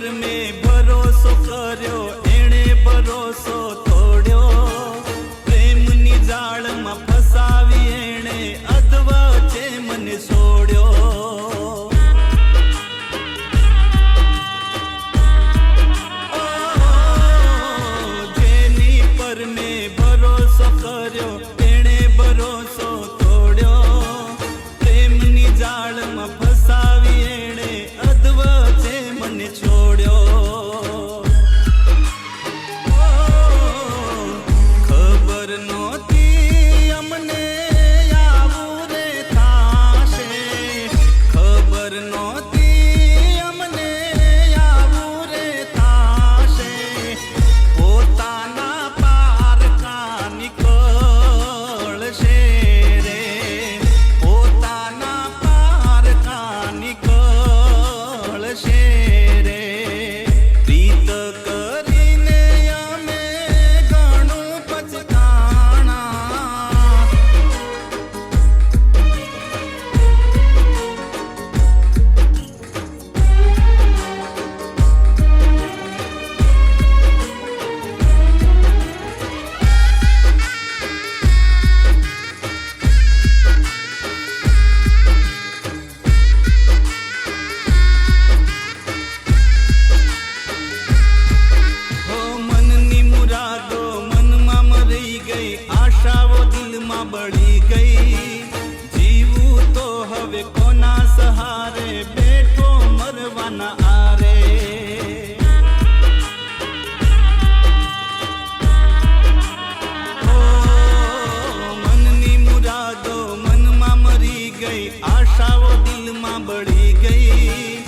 પર મેં ભરોસો કર્યો એણે ભરોસો ગઈ, આશાઓ દિલમાં બળી ગઈ. જીવું તો હવે કોના સહારે, બેઠો મરવાના આરે. મનની મુરાદો મનમાં મરી ગઈ, આશાઓ દિલમાં બળી ગઈ.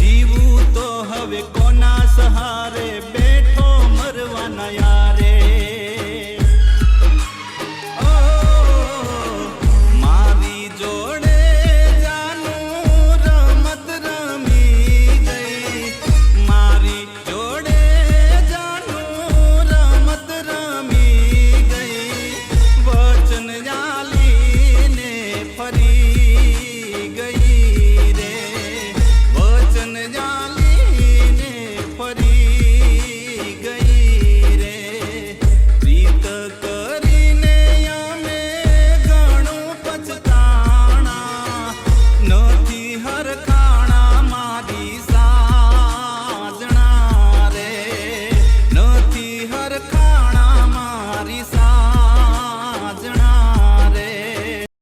જીવું તો હવે કોના સહારે બે